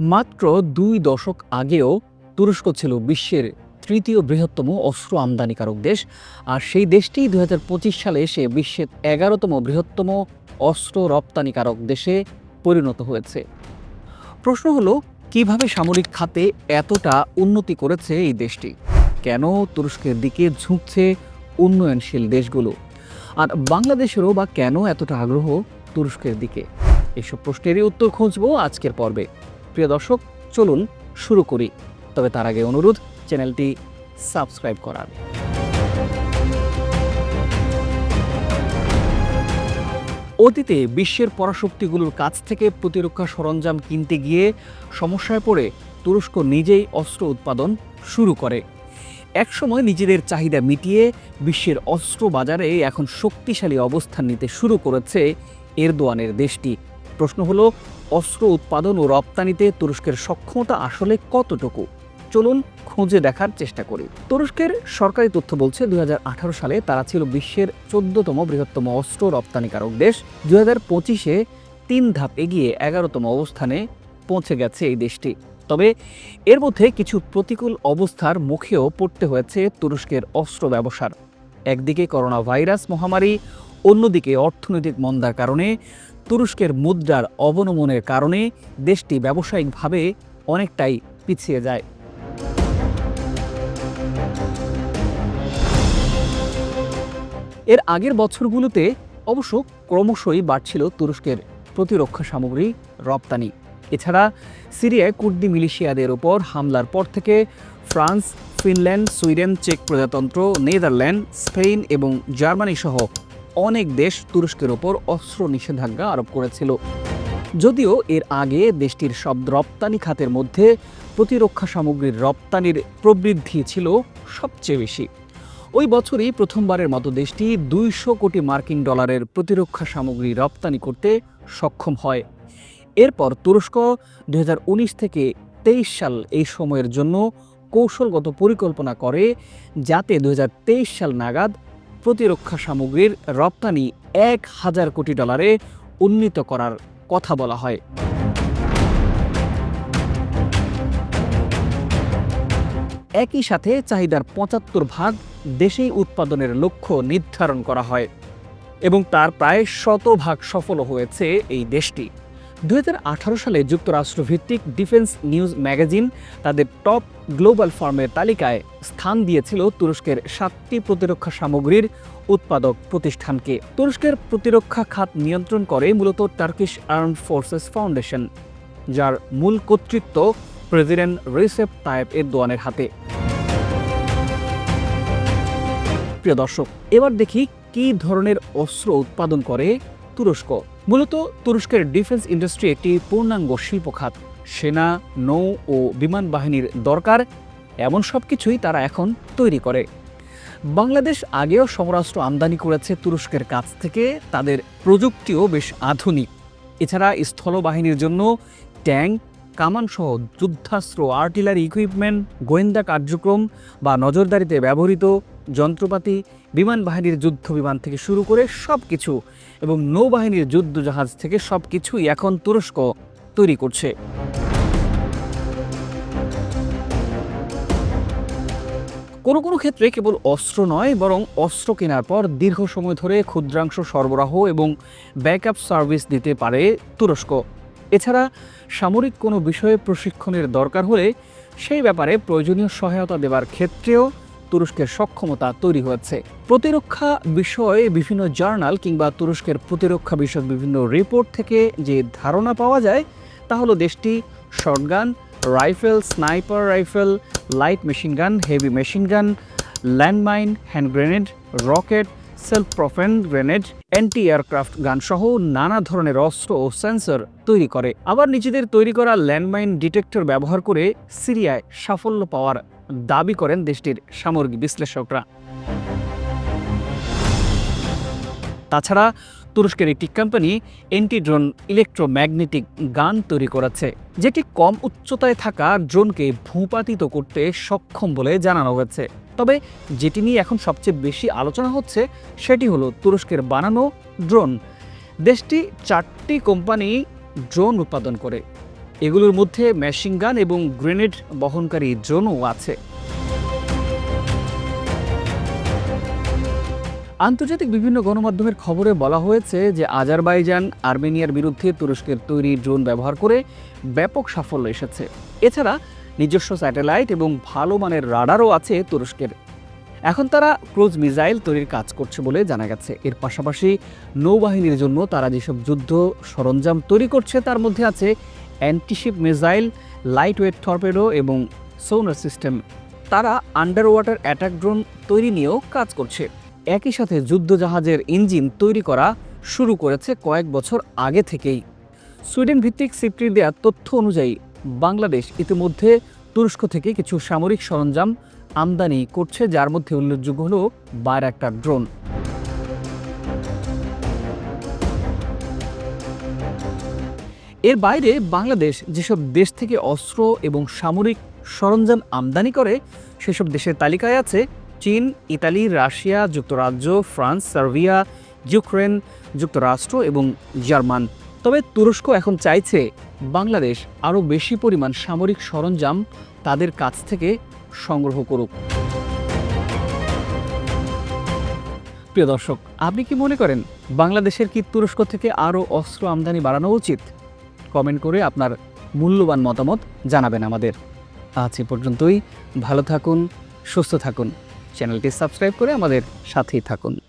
মাত্র দুই দশক আগেও তুরস্ক ছিল বিশ্বের তৃতীয় বৃহত্তম অস্ত্র আমদানিকারক দেশ, আর সেই দেশটি দু হাজার পঁচিশ সালে এসে বিশ্বের এগারোতম বৃহত্তম অস্ত্র রপ্তানিকারক দেশে পরিণত হয়েছে। প্রশ্ন হলো, কীভাবে সামরিক খাতে এতটা উন্নতি করেছে এই দেশটি? কেন তুরস্কের দিকে ঝুঁকছে উন্নয়নশীল দেশগুলো? আর বাংলাদেশেরও বা কেন এতটা আগ্রহ তুরস্কের দিকে? এসব প্রশ্নেরই উত্তর খুঁজব আজকের পর্বে। প্রিয় দর্শক, চলুন শুরু করি। তবে তার আগে অনুরোধ, চ্যানেলটি সাবস্ক্রাইব করার। অতীতে বিশ্বের পরাশক্তিগুলোর কাছ থেকে প্রতিরক্ষা সরঞ্জাম কিনতে গিয়ে সমস্যায় পড়ে তুরস্ক নিজেই অস্ত্র উৎপাদন শুরু করে। একসময় নিজেদের চাহিদা মিটিয়ে বিশ্বের অস্ত্র বাজারে এখন শক্তিশালী অবস্থান নিতে শুরু করেছে এরদোয়ানের দেশটি। প্রশ্ন হলো অস্ত্র উৎপাদন ও রপ্তানিতে তুরস্কের সক্ষমতা আসলে কতটুকু? চলুন খুঁজে দেখার চেষ্টা করি। তুরস্কের সরকারি তথ্য বলছে, দুই সালে তারা ছিল বিশ্বের চোদ্দতম বৃহত্তম অস্ত্র রপ্তানিকারক দেশ। দুই হাজার পঁচিশে তিন ধাপ এগিয়ে এগারোতম অবস্থানে পৌঁছে গেছে এই দেশটি। তবে এর মধ্যে কিছু প্রতিকূল অবস্থার মুখেও পড়তে হয়েছে তুরস্কের অস্ত্র ব্যবসার। একদিকে করোনা ভাইরাস মহামারী অন্যদিকে অর্থনৈতিক মন্দার কারণে, তুরস্কের মুদ্রার অবনমনের কারণে দেশটি ব্যবসায়িকভাবে অনেকটাই পিছিয়ে যায়। এর আগের বছরগুলোতে অবশ্য ক্রমশই বাড়ছিল তুরস্কের প্রতিরক্ষা সামগ্রী রপ্তানি। এছাড়া সিরিয়ায় কুর্দি মিলিশিয়াদের ওপর হামলার পর থেকে ফ্রান্স, ফিনল্যান্ড, সুইডেন, চেক প্রজাতন্ত্র, নেদারল্যান্ড, স্পেন এবং জার্মানি সহ অনেক দেশ তুরস্কের ওপর অস্ত্র নিষেধাজ্ঞা আরোপ করেছিল। যদিও এর আগে দেশটির সব রপ্তানি খাতের মধ্যে প্রতিরক্ষা সামগ্রীর রপ্তানির প্রবৃদ্ধি ছিল সবচেয়ে বেশি। ওই বছরই প্রথমবারের মতো দেশটি দুইশো কোটি মার্কিন ডলারের প্রতিরক্ষা সামগ্রী রপ্তানি করতে সক্ষম হয়। এরপর তুরস্ক দু হাজার উনিশ থেকে তেইশ সাল এই সময়ের জন্য কৌশলগত পরিকল্পনা করে, যাতে দু হাজার তেইশ সাল নাগাদ প্রতিরক্ষা সামগ্রীর রপ্তানি এক হাজার কোটি ডলারে উন্নীত করার কথা বলা হয়। একই সাথে চাহিদার পঁচাত্তর ভাগ দেশেই উৎপাদনের লক্ষ্য নির্ধারণ করা হয় এবং তার প্রায় শতভাগ সফল হয়েছে এই দেশটি। দুহাজার আঠারো সালে যুক্তরাষ্ট্র ভিত্তিক ডিফেন্স নিউজ ম্যাগাজিন তাদের টপ গ্লোবাল ফার্মের তালিকায় স্থান দিয়েছিল তুরস্কের সাতটি প্রতিরক্ষা সামগ্রীর উৎপাদক প্রতিষ্ঠানকে। তুরস্কের প্রতিরক্ষা খাত নিয়ন্ত্রণ করে মূলত টার্কিশ আর্ম ফোর্সেস ফাউন্ডেশন যার মূল কর্তৃত্ব প্রেসিডেন্ট রিসেপ তায়েব এরদোয়ানের হাতে। প্রিয় দর্শক, এবার দেখি কী ধরনের অস্ত্র উৎপাদন করে তুরস্ক। মূলত তুরস্কের ডিফেন্স ইন্ডাস্ট্রি একটি পূর্ণাঙ্গ শিল্প খাত। সেনা, নৌ ও বিমান বাহিনীর দরকার, এমন সব কিছুই তারা এখন তৈরি করে। বাংলাদেশ আগেও সমরাস্ত্র আমদানি করেছে তুরস্কের কাছ থেকে, তাদের প্রযুক্তিও বেশ আধুনিক। এছাড়া স্থলবাহিনীর জন্য ট্যাঙ্ক কামানসহ যুদ্ধাস্ত্র, আর্টিলারি ইকুইপমেন্ট, গোয়েন্দা কার্যক্রম বা নজরদারিতে ব্যবহৃত যন্ত্রপাতি বিমান বাহিনীর যুদ্ধ বিমান থেকে শুরু করে সব কিছু এবং নৌবাহিনীর যুদ্ধ জাহাজ থেকে সব কিছুই এখন তুরস্ক তৈরি করছে। কোনো কোনো ক্ষেত্রে কেবল অস্ত্র নয়, বরং অস্ত্র কেনার পর দীর্ঘ সময় ধরে ক্ষুদ্রাংশ সরবরাহ এবং ব্যাকআপ সার্ভিস দিতে পারে তুরস্ক। এছাড়া সামরিক কোনো বিষয়ে প্রশিক্ষণের দরকার হলে সেই ব্যাপারে প্রয়োজনীয় সহায়তা দেওয়ার ক্ষেত্রেও তুরস্কের সক্ষমতা তৈরি হয়েছে। প্রতিরক্ষা বিষয়ে বিভিন্ন জার্নাল কিংবা তুরস্কের প্রতিরক্ষা বিষয়ক বিভিন্ন রিপোর্ট থেকে যে ধারণা পাওয়া যায়, তা হলো দেশটি shotgun rifle, sniper rifle, light machine gun, heavy machine gun, landmine, hand grenade, rocket self propelled grenade anti aircraft gun সহ নানা ধরনের অস্ত্র ও সেন্সর তৈরি করে। আবার নিজেদের তৈরি করা ল্যান্ডমাইন ডিটেক্টর ব্যবহার করে সিরিয়ায় সাফল্য পাওয়ার দাবি করেন দেশটির সামরিক বিশ্লেষকরা। তাছাড়া তুরস্কের একটি কোম্পানি এন্টি ড্রোন ইলেকট্রোম্যাগনেটিক গান তৈরি করেছে, যেটি কম উচ্চতায় থাকা ড্রোনকে ভূপাতিত করতে সক্ষম বলে জানানো হয়েছে। তবে যেটি নিয়ে এখন সবচেয়ে বেশি আলোচনা হচ্ছে, সেটি হলো তুরস্কের বানানো ড্রোন। দেশটি চারটি কোম্পানি ড্রোন উৎপাদন করে। এগুলোর মধ্যে মেশিন গান এবং গ্রেনেড বহনকারী ড্রোনও আছে। আন্তর্জাতিক বিভিন্ন গণমাধ্যমের খবরে বলা হয়েছে যে আজারবাইজান, আর্মেনিয়ার বিরুদ্ধে তুরস্কের তৈরি ড্রোন ব্যবহার করে ব্যাপক সাফল্য এসেছে। এছাড়া নিজস্ব স্যাটেলাইট এবং ভালো মানের রাডারও আছে তুরস্কের। এখন তারা ক্রুজ মিসাইল তৈরির কাজ করছে বলে জানা গেছে। এর পাশাপাশি নৌবাহিনীর জন্য তারা যেসব যুদ্ধ সরঞ্জাম তৈরি করছে, তার মধ্যে আছে অ্যান্টিশিপ মিসাইল লাইট ওয়েট এবং সোনার সিস্টেম তারা আন্ডার ওয়াটার অ্যাটাক ড্রোন তৈরি নিয়েও কাজ করছে। একই সাথে যুদ্ধজাহাজের ইঞ্জিন তৈরি করা শুরু করেছে কয়েক বছর আগে থেকেই। সুইডেন ভিত্তিক সিপ্রির দেওয়া তথ্য অনুযায়ী, বাংলাদেশ ইতিমধ্যে তুরস্ক থেকে কিছু সামরিক সরঞ্জাম আমদানি করছে, যার মধ্যে উল্লেখযোগ্য হল বার একটা ড্রোন এর বাইরে বাংলাদেশ যেসব দেশ থেকে অস্ত্র এবং সামরিক সরঞ্জাম আমদানি করে, সেসব দেশের তালিকায় আছে চীন, ইতালি, রাশিয়া, যুক্তরাজ্য, ফ্রান্স, সার্বিয়া, ইউক্রেন, যুক্তরাষ্ট্র এবং জার্মান। তবে তুরস্ক এখন চাইছে বাংলাদেশ আরও বেশি পরিমাণ সামরিক সরঞ্জাম তাদের কাছ থেকে সংগ্রহ করুক। প্রিয় দর্শক, আপনি কি মনে করেন বাংলাদেশের কি তুরস্ক থেকে আরও অস্ত্র আমদানি বাড়ানো উচিত? কমেন্ট করে আপনার মূল্যবান মতামত জানাবেন আমাদের। আজ এ পর্যন্তই, ভালো থাকুন, সুস্থ থাকুন। চ্যানেলটি সাবস্ক্রাইব করে আমাদের সাথেই থাকুন।